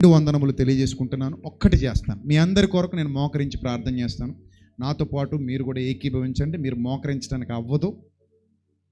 రెండు వందనములు తెలియజేసుకుంటున్నాను. ఒక్కటి చేస్తాను. మీ అందరి కొరకు నేను మోకరించి ప్రార్థన చేస్తాను. నాతో పాటు మీరు కూడా ఏకీభవించండి. మీరు మోకరించడానికి అవ్వదు.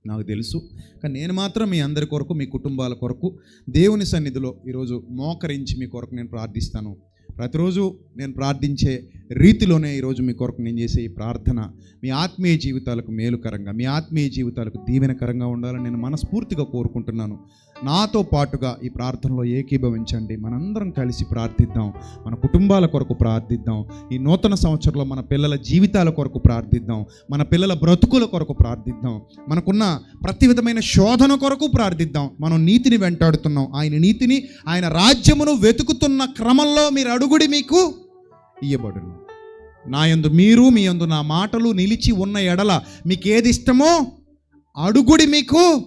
నాకు తెలుసు. కానీ నేను మాత్రం మీ అందరి కొరకు మీ కుటుంబాల కొరకు దేవుని సన్నిధిలో ఈరోజు మోకరించి మీ కొరకు నేను ప్రార్థిస్తాను. ప్రతిరోజు నేను ప్రార్థించే రీతిలోనే ఈరోజు మీ కొరకు నేను చేసే ఈ ప్రార్థన మీ ఆత్మీయ జీవితాలకు మేలుకరంగా మీ ఆత్మీయ జీవితాలకు దీవెనకరంగా ఉండాలని నేను మనస్ఫూర్తిగా కోరుకుంటున్నాను. నాతో పాటుగా ఈ ప్రార్థనలో ఏకీభవించండి. మనందరం కలిసి ప్రార్థిద్దాం. మన కుటుంబాల కొరకు ప్రార్థిద్దాం. ఈ నూతన సంవత్సరంలో మన పిల్లల జీవితాల కొరకు ప్రార్థిద్దాం. మన పిల్లల బ్రతుకుల కొరకు ప్రార్థిద్దాం. మనకున్న ప్రతి విధమైన శోధన కొరకు ప్రార్థిద్దాం. మనం నీతిని వెంటాడుతున్నాం. ఆయన నీతిని ఆయన రాజ్యమును వెతుకుతున్న క్రమంలో మీరు అడుగుడి మీకు ఇయ్యబడును. నా యందు మీరు మీ యందు నా మాటలు నిలిచి ఉన్న ఎడల మీకు ఏది ఇష్టమో అడుగుడి మీకు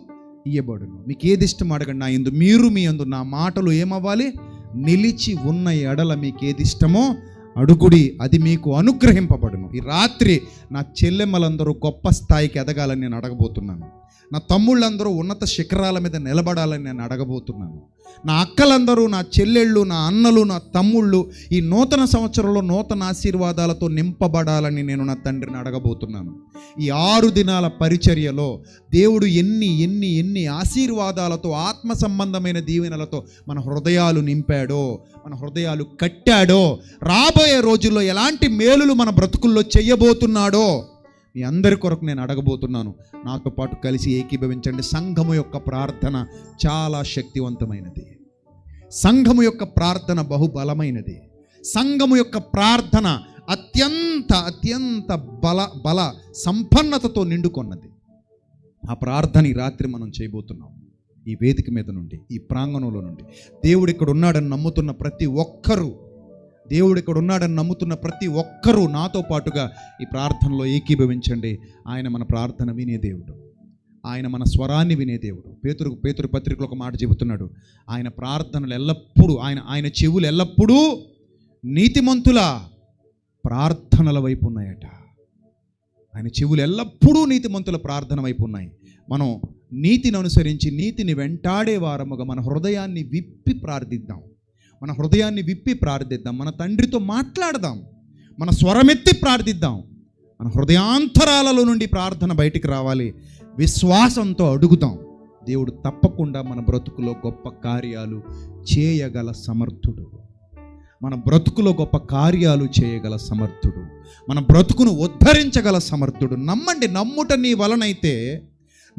ఇయ్యబడును. మీకు ఏది ఇష్టం అడగండి. నా యందు మీరు మీ ఎందు నా మాటలు ఏమవ్వాలి? నిలిచి ఉన్న ఎడల మీకు ఏది ఇష్టమో అడుగుడి అది మీకు అనుగ్రహింపబడును. ఈ రాత్రి నా చెల్లెమ్మలందరూ గొప్ప స్థాయికి ఎదగాలని నేను అడగబోతున్నాను. నా తమ్ముళ్ళందరూ ఉన్నత శిఖరాల మీద నిలబడాలని నేను అడగబోతున్నాను. నా అక్కలందరూ నా చెల్లెళ్ళు నా అన్నలు నా తమ్ముళ్ళు ఈ నూతన సంవత్సరంలో నూతన ఆశీర్వాదాలతో నింపబడాలని నేను నా తండ్రిని అడగబోతున్నాను. ఈ ఆరు దినాల పరిచర్యలో దేవుడు ఎన్ని ఎన్ని ఎన్ని ఆశీర్వాదాలతో ఆత్మ సంబంధమైన దీవెనలతో మన హృదయాలు నింపాడో మన హృదయాలు కట్టాడో రాబోయే రోజుల్లో ఎలాంటి మేలులు మన బ్రతుకుల్లో చేయబోతున్నాడో మీ అందరి కొరకు నేను అడగబోతున్నాను. నాతో పాటు కలిసి ఏకీభవించండి. సంఘము యొక్క ప్రార్థన చాలా శక్తివంతమైనది. సంఘము యొక్క ప్రార్థన బహుబలమైనది. సంఘము యొక్క ప్రార్థన అత్యంత అత్యంత బల బల సంపన్నతతో నిండుకొన్నది. ఆ ప్రార్థన ఈ రాత్రి మనం చేయబోతున్నాం. ఈ వేదిక మీద నుండి ఈ ప్రాంగణంలో నుండి. దేవుడు ఇక్కడ ఉన్నాడని నమ్ముతున్న ప్రతి ఒక్కరూ దేవుడు ఇక్కడ ఉన్నాడని నమ్ముతున్న ప్రతి ఒక్కరూ నాతో పాటుగా ఈ ప్రార్థనలో ఏకీభవించండి. ఆయన మన ప్రార్థన వినే దేవుడు. ఆయన మన స్వరాన్ని వినే దేవుడు. పేతురు పేతురు పత్రికలో ఒక మాట చెబుతున్నాడు. ఆయన ప్రార్థనలు ఎల్లప్పుడూ ఆయన ఆయన చెవులు ఎల్లప్పుడూ నీతిమంతుల ప్రార్థనల వైపు ఉన్నాయట. ఆయన చెవులు ఎల్లప్పుడూ నీతిమంతుల ప్రార్థన వైపు ఉన్నాయి. మనం నీతిని అనుసరించి నీతిని వెంటాడే వారముగా మన హృదయాన్ని విప్పి ప్రార్థిద్దాం. మన హృదయాన్ని విప్పి ప్రార్థిద్దాం. మన తండ్రితో మాట్లాడదాం. మన స్వరమెత్తి ప్రార్థిద్దాం. మన హృదయాంతరాలలో నుండి ప్రార్థన బయటికి రావాలి. విశ్వాసంతో అడుగుదాం. దేవుడు తప్పకుండా మన బ్రతుకులో గొప్ప కార్యాలు చేయగల సమర్థుడు. మన బ్రతుకులో గొప్ప కార్యాలు చేయగల సమర్థుడు. మన బ్రతుకును ఉద్ధరించగల సమర్థుడు. నమ్మండి నమ్ముట నీ వలనైతే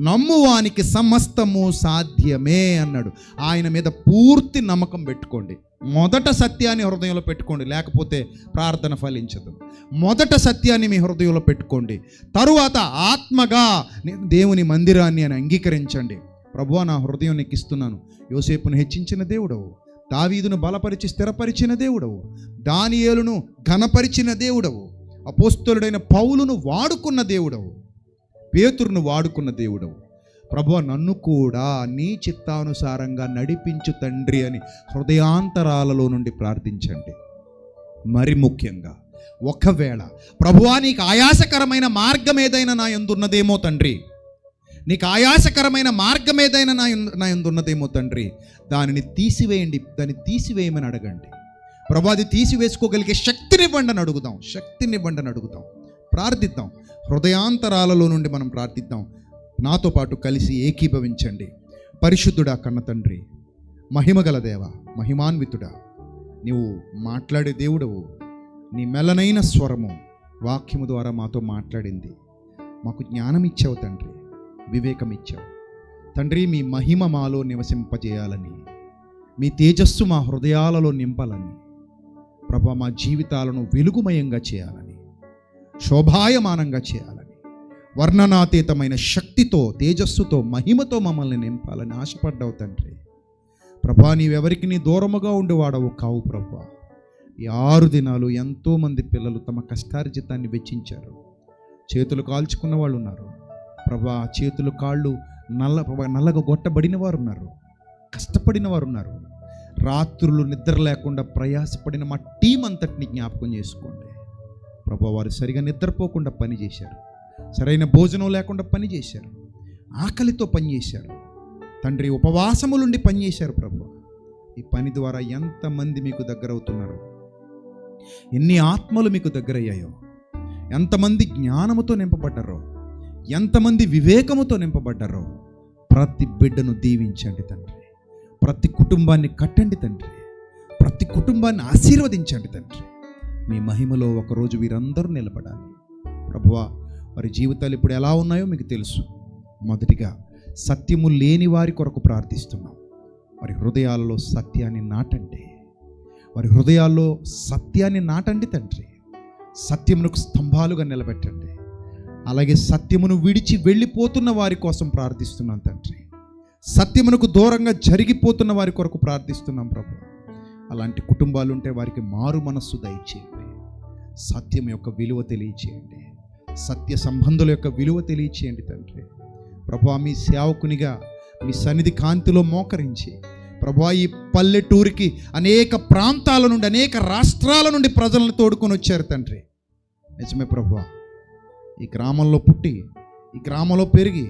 నమ్మువానికి సమస్తము సాధ్యమే అన్నాడు. ఆయన మీద పూర్తి నమ్మకం పెట్టుకోండి. మొదట సత్యాన్ని హృదయంలో పెట్టుకోండి లేకపోతే ప్రార్థన ఫలించదు. మొదట సత్యాన్ని మీ హృదయంలో పెట్టుకోండి. తరువాత ఆత్మగా నేను దేవుని మందిరాన్ని అని అంగీకరించండి. ప్రభు నా హృదయం నీకు ఇస్తున్నాను యోసేపును హెచ్చించిన దేవుడవు. దావీదును బలపరిచి స్థిరపరిచిన దేవుడవు. దానియేలును ఘనపరిచిన దేవుడవు. అపోస్తులుడైన పౌలును వాడుకున్న దేవుడవు. పేతురును వాడుకున్న దేవుడవు. ప్రభు నన్ను కూడా నీ చిత్తానుసారంగా నడిపించు తండ్రి అని హృదయాంతరాలలో నుండి ప్రార్థించండి. మరి ముఖ్యంగా ఒకవేళ ప్రభువా నీకు ఆయాసకరమైన మార్గం ఏదైనా నా ఎందున్నదేమో తండ్రి. నీకు ఆయాసకరమైన మార్గం ఏదైనా నా యందు- నా ఎందున్నదేమో తండ్రి. దానిని తీసివేయండి దాన్ని తీసివేయమని అడగండి. ప్రభు అది తీసివేసుకోగలిగే శక్తినివ్వండి అని అడుగుదాం శక్తినివ్వండి అని అడుగుదాం. ప్రార్థిద్దాం. హృదయాంతరాలలో నుండి మనం ప్రార్థిద్దాం. నాతో పాటు కలిసి ఏకీభవించండి. పరిశుద్ధుడా కన్న తండ్రి మహిమగల దేవ మహిమాన్వితుడా నీవు మాట్లాడే దేవుడవు. నీ మెల్లనైన స్వరము వాక్యము ద్వారా మాతో మాట్లాడింది. మాకు జ్ఞానం ఇచ్చావు తండ్రి వివేకం ఇచ్చావు. తండ్రి మీ మహిమ మాలో నివసింపజేయాలని మీ తేజస్సు మా హృదయాలలో నింపాలని ప్రభా మా జీవితాలను వెలుగుమయంగా చేయాలని శోభాయమానంగా చేయాలని వర్ణనాతీతమైన శక్తితో తేజస్సుతో మహిమతో మమ్మల్ని నింపాలని ఆశపడ్డావు తండ్రి. ప్రభా నీవెవరికి నీ దూరముగా ఉండేవాడవు కావు ప్రభా. ఈ ఆరు దినాలు ఎంతోమంది పిల్లలు తమ కష్టార్జితాన్ని వెచ్చించారు. చేతులు కాల్చుకున్న వాళ్ళు ఉన్నారు. ప్రభా చేతులు కాళ్ళు నల్ల ప్రభా నల్లగా గొట్టబడిన వారు ఉన్నారు కష్టపడిన వారు ఉన్నారు రాత్రులు నిద్ర లేకుండా ప్రయాసపడిన మా టీం అంతటిని జ్ఞాపకం చేసుకోండి. ప్రభా వారు సరిగా నిద్రపోకుండా పని చేశారు. సరైన భోజనం లేకుండా పని చేశారు. ఆకలితో పనిచేశారు తండ్రి ఉపవాసములుండి పనిచేశారు ప్రభు. ఈ పని ద్వారా ఎంతమంది మీకు దగ్గరవుతున్నారు? ఎన్ని ఆత్మలు మీకు దగ్గరయ్యాయో? ఎంతమంది జ్ఞానముతో నింపబడ్డారో? ఎంతమంది వివేకముతో నింపబడ్డారో? ప్రతి బిడ్డను దీవించండి తండ్రి. ప్రతి కుటుంబాన్ని కట్టండి తండ్రి. ప్రతి కుటుంబాన్ని ఆశీర్వదించండి తండ్రి. మీ మహిమలో ఒకరోజు వీరందరూ నిలబడాలి. ప్రభువా వారి జీవితాలు ఇప్పుడు ఎలా ఉన్నాయో మీకు తెలుసు. మొదటిగా సత్యము లేని వారి కొరకు ప్రార్థిస్తున్నాం. వారి హృదయాలలో సత్యాన్ని నాటండి. వారి హృదయాల్లో సత్యాన్ని నాటండి తండ్రి. సత్యమునకు స్తంభాలుగా నిలబెట్టండి. అలాగే సత్యమును విడిచి వెళ్ళిపోతున్న వారి కోసం ప్రార్థిస్తున్నాం తండ్రి. సత్యమునకు దూరంగా జరిగిపోతున్న వారి కొరకు ప్రార్థిస్తున్నాం ప్రభు. అలాంటి కుటుంబాలు ఉంటే వారికి మారు మనస్సు దయచేయండి. సత్యం యొక్క విలువ తెలియచేయండి. సత్య సంబంధుల యొక్క విలువ తెలియచేయండి తండ్రి. ప్రభా మీ సేవకునిగా మీ సన్నిధి కాంతిలో మోకరించి ప్రభా ఈ పల్లెటూరికి అనేక ప్రాంతాల నుండి అనేక రాష్ట్రాల నుండి ప్రజలను తోడుకొని వచ్చారు తండ్రి. నిజమే ప్రభా. ఈ గ్రామంలో పుట్టి ఈ గ్రామంలో పెరిగి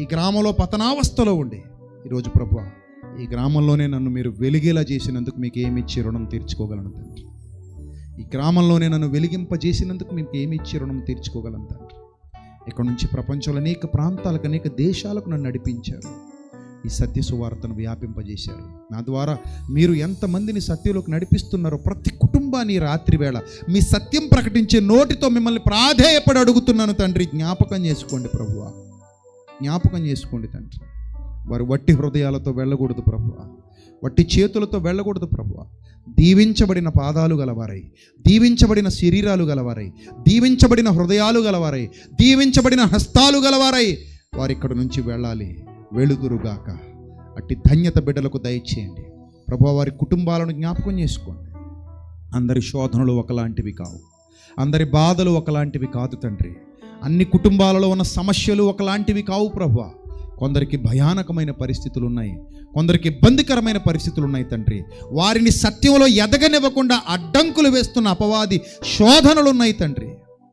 ఈ గ్రామంలో పతనావస్థలో ఉండి ఈరోజు ప్రభా ఈ గ్రామంలోనే నన్ను మీరు వెలిగేలా చేసినందుకు మీకు ఏమి ఇచ్చి రుణం తీర్చుకోగలను తండ్రి. ఈ గ్రామంలోనే నన్ను వెలిగింపజేసినందుకు మీకు ఏమి ఇచ్చి రుణం తీర్చుకోగలను తండ్రి? ఇక్కడ నుంచి ప్రపంచంలో అనేక ప్రాంతాలకు అనేక దేశాలకు నన్ను నడిపించారు. ఈ సత్య సువార్తను వ్యాపింపజేశారు. నా ద్వారా మీరు ఎంతమందిని సత్యంలోకి నడిపిస్తున్నారో ప్రతి కుటుంబాన్ని రాత్రివేళ రాత్రి వేళ మీ సత్యం ప్రకటించే నోటితో మిమ్మల్ని ప్రాధేయపడి అడుగుతున్నాను తండ్రి. జ్ఞాపకం చేసుకోండి ప్రభువ. జ్ఞాపకం చేసుకోండి తండ్రి. వారు వట్టి హృదయాలతో వెళ్ళకూడదు ప్రభువ. వట్టి చేతులతో వెళ్ళకూడదు ప్రభువ. దీవించబడిన పాదాలు గలవారై దీవించబడిన శరీరాలు గలవారై దీవించబడిన హృదయాలు గలవారై దీవించబడిన హస్తాలు గలవారై వారు ఇక్కడ నుంచి వెళ్ళాలి. వెలుగురుగాక. అట్టి ధన్యత బిడ్డలకు దయచేయండి. ప్రభు వారి కుటుంబాలను జ్ఞాపకం చేసుకోండి. అందరి శోధనలు ఒకలాంటివి కావు. అందరి బాధలు ఒకలాంటివి కాదు తండ్రి. అన్ని కుటుంబాలలో ఉన్న సమస్యలు ఒకలాంటివి కావు ప్రభు. కొందరికి భయానకమైన పరిస్థితులు ఉన్నాయి కొందరికి ఇబ్బందికరమైన పరిస్థితులు ఉన్నాయి తండ్రి. వారిని సత్యంలో ఎదగనివ్వకుండా అడ్డంకులు వేస్తున్న అపవాది శోధనలు ఉన్నాయి తండ్రి.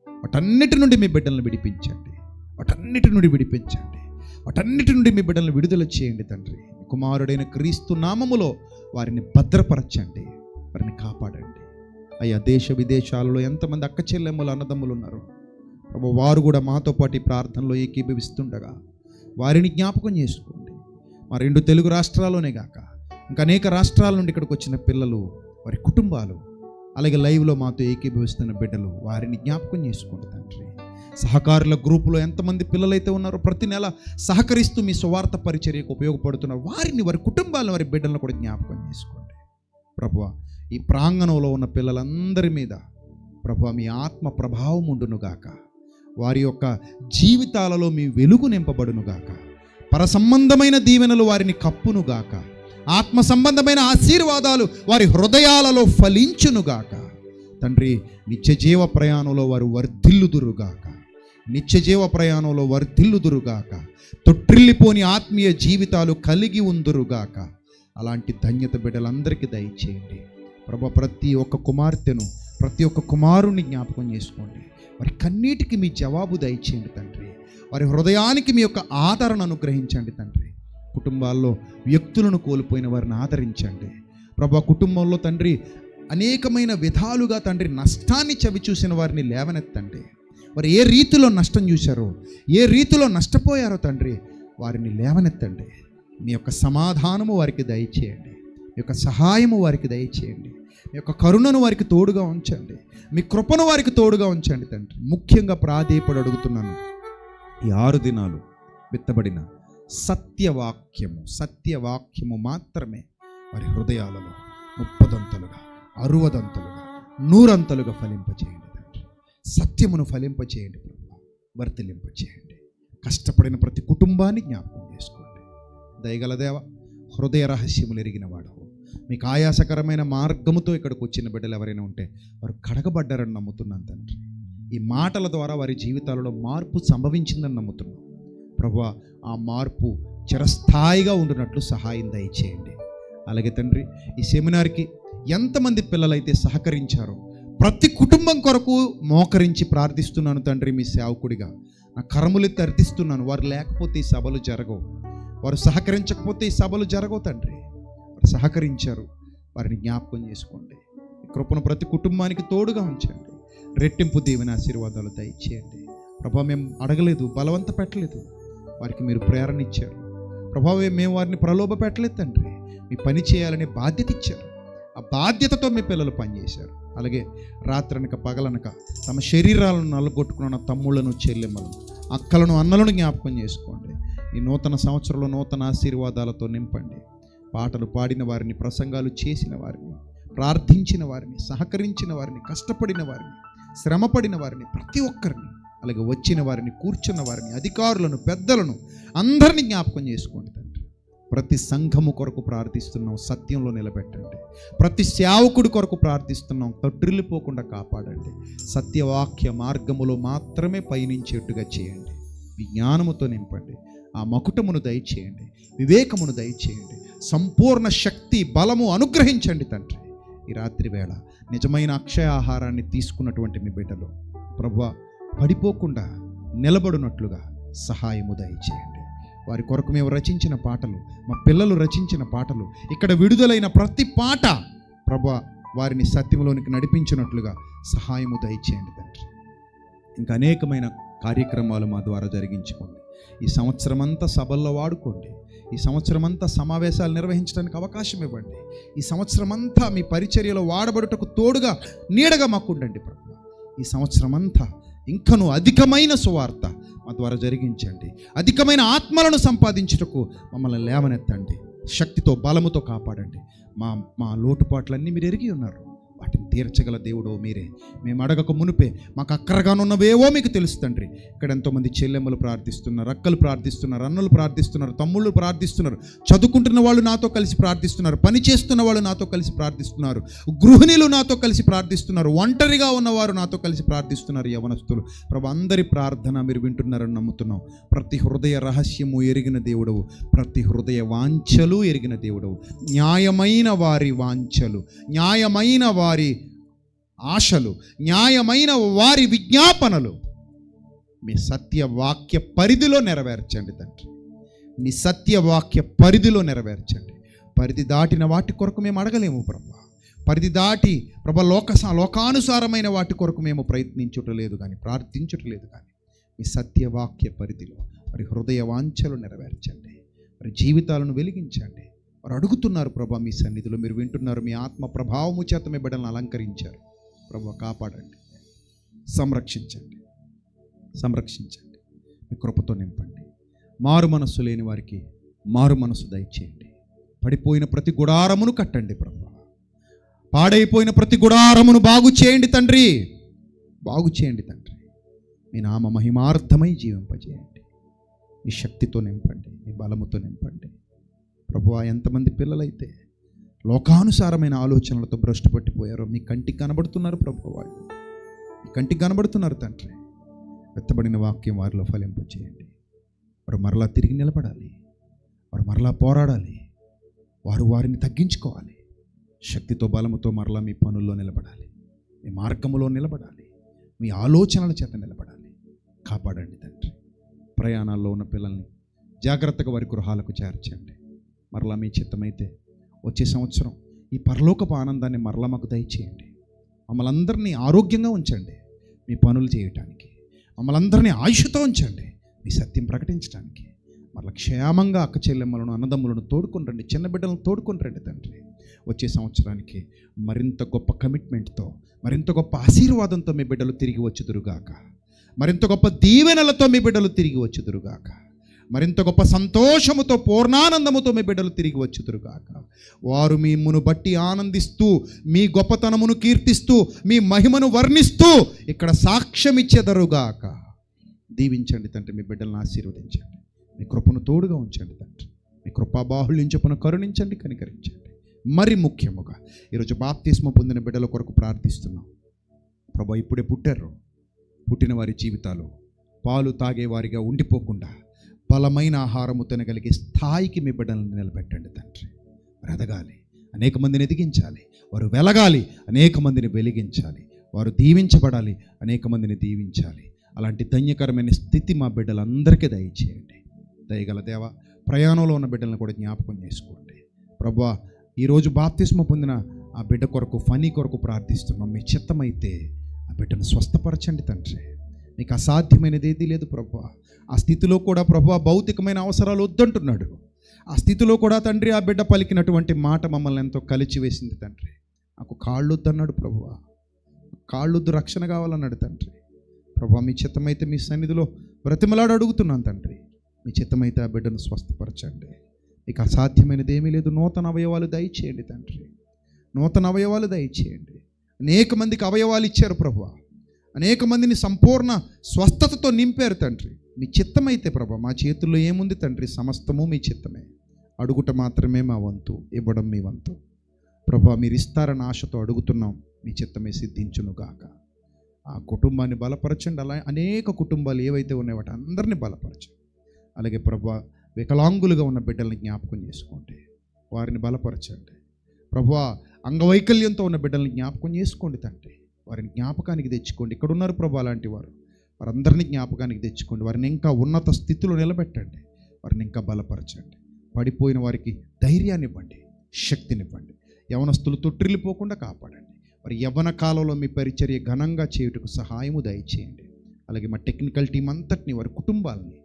వాటన్నిటి నుండి మీ బిడ్డలను విడిపించండి. వాటన్నిటి నుండి విడిపించండి. వాటన్నిటి నుండి మీ బిడ్డలను విడుదల చేయండి తండ్రి. కుమారుడైన క్రీస్తు నామములో వారిని భద్రపరచండి. వారిని కాపాడండి. అయ్యా దేశ విదేశాలలో ఎంతమంది అక్క చెల్లెమ్మలు అన్నదమ్ములు ఉన్నారు. వారు కూడా మాతో పాటు ప్రార్థనలో ఏకీభవిస్తుండగా వారిని జ్ఞాపకం చేసుకోండి. మా రెండు తెలుగు రాష్ట్రాల్లోనే కాక ఇంకా అనేక రాష్ట్రాల నుండి ఇక్కడికి వచ్చిన పిల్లలు వారి కుటుంబాలు అలాగే లైవ్లో మాతో ఏకీభవిస్తున్న బిడ్డలు వారిని జ్ఞాపకం చేసుకోండి తండ్రి. సహకారుల గ్రూపులో ఎంతమంది పిల్లలైతే ఉన్నారో ప్రతి నెల సహకరిస్తూ మీ స్వార్థ పరిచర్యకు ఉపయోగపడుతున్న వారిని వారి కుటుంబాలను వారి బిడ్డలను కూడా జ్ఞాపకం చేసుకోండి. ప్రభు ఈ ప్రాంగణంలో ఉన్న పిల్లలందరి మీద ప్రభు మీ ఆత్మ ప్రభావం ఉండునుగాక వారి యొక్క జీవితాలలో మీ వెలుగు నింపబడునుగాక. పర సంబంధమైన దీవెనలు వారిని కప్పునుగాక. ఆత్మ సంబంధమైన ఆశీర్వాదాలు వారి హృదయాలలో ఫలించునుగాక. తండ్రి నిత్య జీవ ప్రయాణంలో వారు వర్ధిల్లుదురుగాక. నిత్య జీవ ప్రయాణంలో వర్ధిల్లుదురుగాక. తొట్టిల్లిపోని ఆత్మీయ జీవితాలు కలిగి ఉందురుగాక. అలాంటి ధన్యత బిడ్డలందరికీ దయచేయండి. ప్రభ ప్రతి ఒక్క కుమార్తెను ప్రతి ఒక్క కుమారుని జ్ఞాపకం చేసుకోండి. వారి కన్నీటికి మీ జవాబు దయచేయండి తండ్రి. వారి హృదయానికి మీ యొక్క ఆదరణ అనుగ్రహించండి తండ్రి. కుటుంబాల్లో వ్యక్తులను కోల్పోయిన వారిని ఆదరించండి. ప్రభా కుటుంబంలో తండ్రి అనేకమైన విధాలుగా తండ్రి నష్టాన్ని చవి చూసిన వారిని లేవనెత్తండి. వారు ఏ రీతిలో నష్టం చూశారో ఏ రీతిలో నష్టపోయారో తండ్రి వారిని లేవనెత్తండి. మీ యొక్క సమాధానము వారికి దయచేయండి. మీ యొక్క సహాయము వారికి దయచేయండి. మీ యొక్క కరుణను వారికి తోడుగా ఉంచండి. మీ కృపను వారికి తోడుగా ఉంచండి తండ్రి. ముఖ్యంగా ప్రాధేయపడి అడుగుతున్నాను. ఈ ఆరు దినాలు విత్తబడిన సత్యవాక్యము సత్యవాక్యము మాత్రమే వారి హృదయాలలో ముప్పదంతలుగా అరువదంతలుగా నూరంతలుగా ఫలింపచేయండి తండ్రి. సత్యమును ఫలింపచేయండి ప్రభు. వర్తిలింపచేయండి కష్టపడిన ప్రతి కుటుంబాన్ని జ్ఞాపకం చేసుకోండి. దయగల దేవ హృదయ రహస్యములు ఎరిగినవాడు మీకు ఆయాసకరమైన మార్గముతో ఇక్కడికి వచ్చిన బిడ్డలు ఎవరైనా ఉంటే వారు కడగబడ్డారని నమ్ముతున్నాను తండ్రి. ఈ మాటల ద్వారా వారి జీవితాలలో మార్పు సంభవించిందని నమ్ముతున్నాం. ప్రభు ఆ మార్పు చిరస్థాయిగా ఉండునట్లు సహాయం దయచేయండి. అలాగే తండ్రి ఈ సెమినార్కి ఎంతమంది పిల్లలైతే సహకరించారో ప్రతి కుటుంబం కొరకు మోకరించి ప్రార్థిస్తున్నాను తండ్రి మీ సేవకుడిగా. నా కరములు అర్థిస్తున్నాను వారు లేకపోతే ఈ సభలు జరగవు. వారు సహకరించకపోతే ఈ సభలు జరగవు తండ్రి. సహకరించారు. వారిని జ్ఞాపకం చేసుకోండి. కృపను ప్రతి కుటుంబానికి తోడుగా ఉంచండి. రెట్టింపు దేవుని ఆశీర్వాదాలు దయచేయండి. ప్రభా మేము అడగలేదు బలవంత పెట్టలేదు. వారికి మీరు ప్రేరణ ఇచ్చారు. ప్రభావే మేము వారిని ప్రలోభ పెట్టలేదు తండ్రి. మీ పని చేయాలనే బాధ్యత ఇచ్చారు. ఆ బాధ్యతతో మీ పిల్లలు పనిచేశారు. అలాగే రాత్రనక పగలనక తమ శరీరాలను నల్లగొట్టుకున్న తమ్ముళ్ళను చెల్లెమ్మలను అక్కలను అన్నలను జ్ఞాపకం చేసుకోండి. ఈ నూతన సంవత్సరంలో నూతన ఆశీర్వాదాలతో నింపండి. పాటలు పాడిన వారిని ప్రసంగాలు చేసిన వారిని ప్రార్థించిన వారిని సహకరించిన వారిని కష్టపడిన వారిని శ్రమపడిన వారిని ప్రతి ఒక్కరిని అలాగే వచ్చిన వారిని కూర్చున్న వారిని అధికారులను పెద్దలను అందరినీ జ్ఞాపకం చేసుకోండి తండ్రి. ప్రతి సంఘము కొరకు ప్రార్థిస్తున్నాం సత్యంలో నిలబెట్టండి. ప్రతి సేవకుడి కొరకు ప్రార్థిస్తున్నాం తొట్రిల్లిపోకుండా కాపాడండి. సత్యవాక్య మార్గములో మాత్రమే పయనించేట్టుగా చేయండి. విజ్ఞానముతో నింపండి. ఆ మకుటమును దయచేయండి. వివేకమును దయచేయండి. సంపూర్ణ శక్తి బలము అనుగ్రహించండి తండ్రి. ఈ రాత్రి వేళ నిజమైన అక్షయ ఆహారాన్ని తీసుకున్నటువంటి మీ బిడ్డలు ప్రభు పడిపోకుండా నిలబడినట్లుగా సహాయము దయచేయండి. వారి కొరకు మేము రచించిన పాటలు మా పిల్లలు రచించిన పాటలు ఇక్కడ విడుదలైన ప్రతి పాట ప్రభు వారిని సత్యంలోనికి నడిపించినట్లుగా సహాయము దయచేయండి తండ్రి. ఇంకా అనేకమైన కార్యక్రమాలు మా ద్వారా జరిగించుకోండి. ఈ సంవత్సరం అంతా సభల్లో వాడుకోండి. ఈ సంవత్సరం అంతా సమావేశాలు నిర్వహించడానికి అవకాశం ఇవ్వండి. ఈ సంవత్సరం అంతా మీ పరిచర్యలో వాడబడుటకు తోడుగా నీడగా మాకు ఉండండి ప్రభు ఈ సంవత్సరం అంతా ఇంకను అధికమైన సువార్త మా ద్వారా జరిగించండి. అధికమైన ఆత్మలను సంపాదించుటకు మమ్మల్ని లేవనెత్తండి. శక్తితో బలముతో కాపాడండి. మా మా లోటుపాట్లన్నీ మీరు ఎరిగి ఉన్నారు. తీర్చగల దేవుడో మీరే. మేము అడగక మునిపే మాకు అక్కరగానున్నవేవో మీకు తెలుసు తండ్రి. ఇక్కడ ఎంతోమంది చెల్లెమ్మలు ప్రార్థిస్తున్నారు అక్కలు ప్రార్థిస్తున్నారు అన్నలు ప్రార్థిస్తున్నారు తమ్ముళ్ళు ప్రార్థిస్తున్నారు చదువుకుంటున్న వాళ్ళు నాతో కలిసి ప్రార్థిస్తున్నారు పని చేస్తున్న వాళ్ళు నాతో కలిసి ప్రార్థిస్తున్నారు గృహిణులు నాతో కలిసి ప్రార్థిస్తున్నారు ఒంటరిగా ఉన్నవారు నాతో కలిసి ప్రార్థిస్తున్నారు యవనస్తులు. ప్రభు అందరి ప్రార్థన మీరు వింటున్నారని నమ్ముతున్నాం. ప్రతి హృదయ రహస్యము ఎరిగిన దేవుడవు ప్రతి హృదయ వాంఛలు ఎరిగిన దేవుడవు. న్యాయమైన వారి వాంఛలు న్యాయమైన వారి ఆశలు న్యాయమైన వారి విజ్ఞాపనలు. మీ సత్యవాక్య పరిధిలో నెరవేర్చండి తండ్రి. మీ సత్యవాక్య పరిధిలో నెరవేర్చండి. పరిధి దాటిన వాటి కొరకు మేము అడగలేము ప్రభా. పరిధి దాటి ప్రభ లోక లోకానుసారమైన వాటి కొరకు మేము ప్రయత్నించుటలేదు కానీ ప్రార్థించుటలేదు కానీ మీ సత్యవాక్య పరిధిలో మరి హృదయ వాంఛలు నెరవేర్చండి. మరి జీవితాలను వెలిగించండి. వారు అడుగుతున్నారు ప్రభా మీ సన్నిధిలో మీరు వింటున్నారు మీ ఆత్మ ప్రభావము చేత మీ బిడ్డలను అలంకరించారు. ప్రభు కాపాడండి. సంరక్షించండి. సంరక్షించండి. మీ కృపతో నింపండి. మారు మనస్సు లేని వారికి మారు మనస్సు దయచేయండి. పడిపోయిన ప్రతి గుడారమును కట్టండి ప్రభు పాడైపోయిన ప్రతి గుడారమును బాగు చేయండి తండ్రి. బాగు చేయండి తండ్రి. మీ నామ మహిమార్థమై జీవింపజేయండి. మీ శక్తితో నింపండి. మీ బలముతో నింపండి. ప్రభు ఎంతమంది పిల్లలైతే లోకానుసారమైన ఆలోచనలతో భ్రష్టు పట్టిపోయారో మీ కంటికి కనబడుతున్నారు ప్రభు వాళ్ళు మీ కంటికి కనబడుతున్నారు తండ్రి. వెత్తబడిన వాక్యం వారిలో ఫలింపచేయండి వారు మరలా తిరిగి నిలబడాలి. వారు మరలా పోరాడాలి. వారు వారిని తగ్గించుకోవాలి. శక్తితో బలముతో మరలా మీ పనుల్లో నిలబడాలి. మీ మార్గములో నిలబడాలి. మీ ఆలోచనల చేత నిలబడాలి. కాపాడండి తండ్రి. ప్రయాణాల్లో ఉన్న పిల్లల్ని జాగ్రత్తగా వారి గృహాలకు చేర్చండి. మరలా మీ చిత్తమైతే వచ్చే సంవత్సరం. ఈ పరలోకపు ఆనందాన్ని మరలా మాకు దయచేయండి. మమ్మల్ని అందరినీ ఆరోగ్యంగా ఉంచండి మీ పనులు చేయటానికి. మమ్మల్ని అందరినీ ఆయుషతో ఉంచండి మీ సత్యం ప్రకటించడానికి మరలా క్షేమంగా అక్క చెల్లెమ్మలను అన్నదమ్ములను తోడుకొని రండి చిన్న బిడ్డలను తోడుకొని రండి తండ్రి. వచ్చే సంవత్సరానికి మరింత గొప్ప కమిట్మెంట్తో మరింత గొప్ప ఆశీర్వాదంతో మీ బిడ్డలు తిరిగి వచ్చుదురుగాక. మరింత గొప్ప దీవెనలతో మీ బిడ్డలు తిరిగి వచ్చుదురుగాక. మరింత గొప్ప సంతోషముతో పూర్ణానందముతో మీ బిడ్డలు తిరిగి వచ్చుదురుగాక వారు మిమ్మును బట్టి ఆనందిస్తూ మీ గొప్పతనమును కీర్తిస్తూ మీ మహిమను వర్ణిస్తూ ఇక్కడ సాక్ష్యం ఇచ్చేదరుగాక దీవించండి తండ్రి మీ బిడ్డలను ఆశీర్వదించండి. మీ కృపను తోడుగా ఉంచండి తండ్రి. మీ కృపాబాహుళ్యం చొప్పున కరుణించండి కనికరించండి. మరి ముఖ్యముగా ఈరోజు బాప్తిస్మ పొందిన బిడ్డల కొరకు ప్రార్థిస్తున్నాం. ప్రభా ఇప్పుడే పుట్టారు పుట్టిన వారి జీవితాలు పాలు తాగేవారిగా ఉండిపోకుండా బలమైన ఆహారము తినగలిగే స్థాయికి మీ బిడ్డలను నిలబెట్టండి తండ్రి. వారు ఎదగాలి అనేక మందిని ఎదిగించాలి వారు వెలగాలి అనేక మందిని వెలిగించాలి వారు దీవించబడాలి అనేక మందిని దీవించాలి. అలాంటి ధన్యకరమైన స్థితి మా బిడ్డలందరికీ దయచేయండి. దయగల దేవ ప్రయాణంలో ఉన్న బిడ్డలను కూడా జ్ఞాపకం చేసుకోండి. ప్రభా ఈరోజు బాప్తిస్మ పొందిన ఆ బిడ్డ కొరకు ఫనీ కొరకు ప్రార్థిస్తున్నాం. మీ చిత్తమైతే ఆ బిడ్డను స్వస్థపరచండి తండ్రి. నీకు అసాధ్యమైనది ఏది లేదు ప్రభు. ఆ స్థితిలో కూడా ప్రభు భౌతికమైన అవసరాలు వద్దంటున్నాడు. ఆ స్థితిలో కూడా తండ్రి ఆ బిడ్డ పలికినటువంటి మాట మమ్మల్ని ఎంతో కలిచి వేసింది తండ్రి. నాకు కాళ్ళు వద్దన్నాడు ప్రభు. కాళ్ళొద్దు రక్షణ కావాలన్నాడు తండ్రి. ప్రభు మీ చిత్తమైతే మీ సన్నిధిలో బ్రతిమలాడు అడుగుతున్నాను తండ్రి. మీ చిత్తమైతే ఆ బిడ్డను స్వస్థపరచండి. ఇక అసాధ్యమైనది ఏమీ లేదు. నూతన అవయవాలు దయచేయండి తండ్రి. నూతన అవయవాలు దయచేయండి. అనేక మందికి అవయవాలు ఇచ్చారు ప్రభు. అనేక మందిని సంపూర్ణ స్వస్థతతో నింపారు తండ్రి. మీ చిత్తమైతే ప్రభా మా చేతుల్లో ఏముంది తండ్రి? సమస్తము మీ చిత్తమే. అడుగుట మాత్రమే మా వంతు ఇవ్వడం మీ వంతు. ప్రభా మీరు ఇస్తారని ఆశతో అడుగుతున్నాం మీ చిత్తమే సిద్ధించునుగాక. ఆ కుటుంబాన్ని బలపరచండి. అలా అనేక కుటుంబాలు ఏవైతే ఉన్నాయో వాటి అందరినీ బలపరచండి. అలాగే ప్రభా వికలాంగులుగా ఉన్న బిడ్డల్ని జ్ఞాపకం చేసుకోండి. వారిని బలపరచండి. ప్రభా అంగవైకల్యంతో ఉన్న బిడ్డల్ని జ్ఞాపకం చేసుకోండి తండ్రి. వారిని జ్ఞాపకానికి తెచ్చుకోండి. ఇక్కడ ఉన్నారు ప్రభు అలాంటి వారు. వారందరినీ జ్ఞాపకానికి తెచ్చుకోండి. వారిని ఇంకా ఉన్నత స్థితిలో నిలబెట్టండి. వారిని ఇంకా బలపరచండి. పడిపోయిన వారికి ధైర్యాన్ని ఇవ్వండి శక్తినివ్వండి. యవనస్తులు తొట్టిల్లిపోకుండా కాపాడండి. వారి యవ్వన కాలంలో మీ పరిచర్య ఘనంగా చేయుటకు సహాయము దయచేయండి. అలాగే మా టెక్నికల్ టీం అంతటిని వారి కుటుంబాలని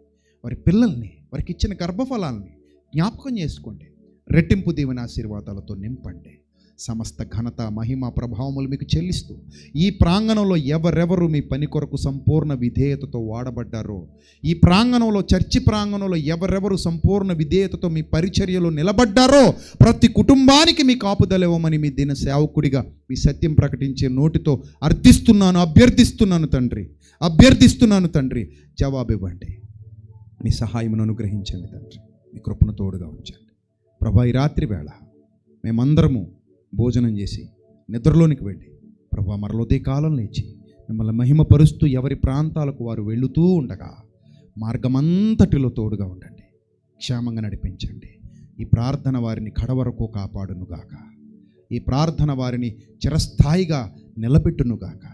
వారి పిల్లల్ని వారికి ఇచ్చిన గర్భఫలాల్ని జ్ఞాపకం చేసుకోండి. రెట్టింపు దీవెన ఆశీర్వాదాలతో నింపండి. సమస్త ఘనత మహిమ ప్రభావములు మీకు చెల్లిస్తూ ఈ ప్రాంగణంలో ఎవరెవరు మీ పని కొరకు సంపూర్ణ విధేయతతో వాడబడ్డారో ఈ ప్రాంగణంలో చర్చి ప్రాంగణంలో ఎవరెవరు సంపూర్ణ విధేయతతో మీ పరిచర్యలో నిలబడ్డారో ప్రతి కుటుంబానికి మీ కాపుదలివ్వమని మీ దిన సేవకుడిగా మీ సత్యం ప్రకటించే నోటితో అర్థిస్తున్నాను అభ్యర్థిస్తున్నాను తండ్రి అభ్యర్థిస్తున్నాను తండ్రి. జవాబు ఇవ్వండి మీ సహాయమును అనుగ్రహించండి తండ్రి. మీ కృపను తోడుగా ఉంచండి. ప్రభా ఈ రాత్రి వేళ మేమందరము భోజనం చేసి నిద్రలోనికి వెళ్ళి ప్రభు మరలోదే కాలం లేచి మిమ్మల్ని మహిమపరుస్తూ ఎవరి ప్రాంతాలకు వారు వెళుతూ ఉండగా మార్గమంతటిలో తోడుగా ఉండండి. క్షేమంగా నడిపించండి. ఈ ప్రార్థన వారిని కడవరకు కాపాడునుగాక. ఈ ప్రార్థన వారిని చిరస్థాయిగా నిలబెట్టునుగాక.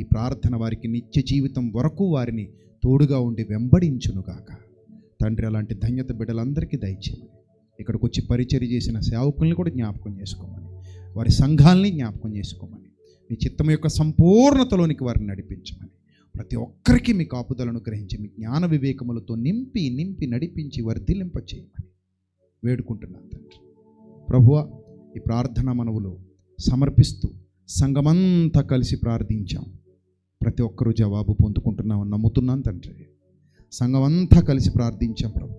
ఈ ప్రార్థన వారికి నిత్య జీవితం వరకు వారిని తోడుగా ఉండి వెంబడించునుగాక. తండ్రి అలాంటి ధన్యత బిడ్డలందరికీ దయచేయమని ఇక్కడికి వచ్చి పరిచర్య చేసిన సేవకుల్ని కూడా జ్ఞాపకం చేసుకోమని వారి సంఘాలని జ్ఞాపకం చేసుకోమని. మీ చిత్తం యొక్క సంపూర్ణతలోనికి వారిని నడిపించమని. ప్రతి ఒక్కరికి మీ కాపుదలను గ్రహించి మీ జ్ఞాన వివేకములతో నింపి నింపి నడిపించి వర్ధిలింప చేయమని వేడుకుంటున్నాను తండ్రి. ప్రభువ ఈ ప్రార్థన మనవులు సమర్పిస్తూ సంఘమంతా కలిసి ప్రార్థించాం. ప్రతి ఒక్కరూ జవాబు పొందుకుంటున్నామని నమ్ముతున్నాను తండ్రి. సంఘమంతా కలిసి ప్రార్థించాం ప్రభు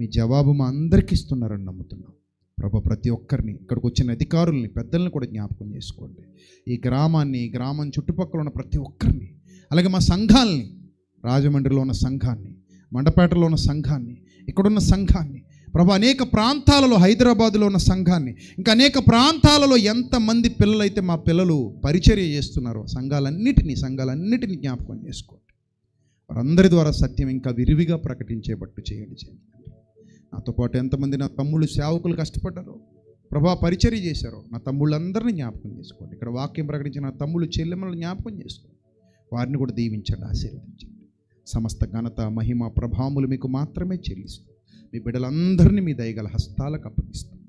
మీ జవాబు మా అందరికి ఇస్తున్నారని నమ్ముతున్నాం. ప్రభు ప్రతి ఒక్కరిని ఇక్కడికి వచ్చిన అధికారుల్ని పెద్దల్ని కూడా జ్ఞాపకం చేసుకోండి. ఈ గ్రామాన్ని గ్రామం చుట్టుపక్కల ఉన్న ప్రతి ఒక్కరిని అలాగే మా సంఘాల్ని రాజమండ్రిలో ఉన్న సంఘాన్ని మండపేటలో ఉన్న సంఘాన్ని ఇక్కడున్న సంఘాన్ని ప్రభు అనేక ప్రాంతాలలో హైదరాబాదులో ఉన్న సంఘాన్ని ఇంకా అనేక ప్రాంతాలలో ఎంతమంది పిల్లలైతే మా పిల్లలు పరిచర్య చేస్తున్నారో సంఘాలన్నిటినీ సంఘాలన్నిటినీ జ్ఞాపకం చేసుకోండి. వారందరి ద్వారా సత్యం ఇంకా విరివిగా ప్రకటించేటట్టు చేయండి చేయండి. నాతో పాటు ఎంతమంది నా తమ్ముళ్ళు సేవకులు కష్టపడ్డారో ప్రభా పరిచర్య చేశారో నా తమ్ముళ్ళందరినీ జ్ఞాపకం చేసుకోండి. ఇక్కడ వాక్యం ప్రకటించిన నా తమ్ముళ్ళు చెల్లెమ్మలను జ్ఞాపకం చేసుకోండి. వారిని కూడా దీవించండి ఆశీర్వదించండి. సమస్త ఘనత మహిమ ప్రభాములు మీకు మాత్రమే చెల్లిస్తూ. మీ బిడ్డలందరినీ మీ దయగల హస్తాలకు అప్పగిస్తాం.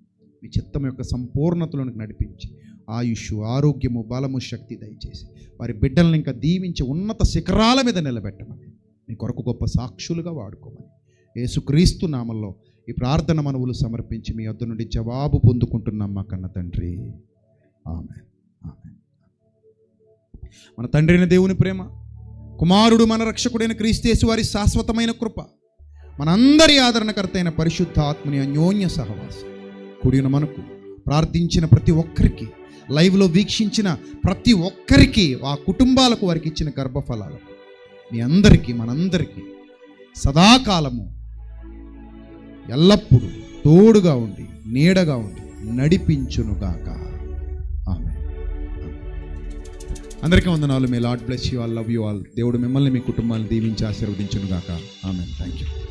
మీ చిత్తం యొక్క సంపూర్ణతలోనికి నడిపించి ఆయుష్ ఆరోగ్యము బలము శక్తి దయచేసి వారి బిడ్డలను ఇంకా దీవించి ఉన్నత శిఖరాల మీద నిలబెట్టమని మీ కొరకు గొప్ప సాక్షులుగా వాడుకోమని. యేసుక్రీస్తు నామంలో ఈ ప్రార్థన మనవులు సమర్పించి మీ వద్ద నుండి జవాబు పొందుకుంటున్నాం మా కన్న తండ్రి. ఆమె మన తండ్రిన దేవుని ప్రేమ కుమారుడు మన రక్షకుడైన క్రీస్తేసు వారి శాశ్వతమైన కృప మనందరి ఆదరణకర్త అయిన పరిశుద్ధ ఆత్మని అన్యోన్య సహవాసం కూడిన మనకు ప్రార్థించిన ప్రతి ఒక్కరికి లైవ్లో వీక్షించిన ప్రతి ఒక్కరికి ఆ కుటుంబాలకు వారికి ఇచ్చిన గర్భఫలాలు మీ అందరికీ మనందరికీ సదాకాలము ఎల్లప్పుడూ తోడుగా ఉండి నీడగా ఉండి నడిపించునుగాక. ఆమె అందరికీ వందనాలు. మీ Lord bless you all love you all దేవుడు మిమ్మల్ని మీ కుటుంబాన్ని దీవించి ఆశీర్వదించునుగాక. ఆమె థ్యాంక్ యూ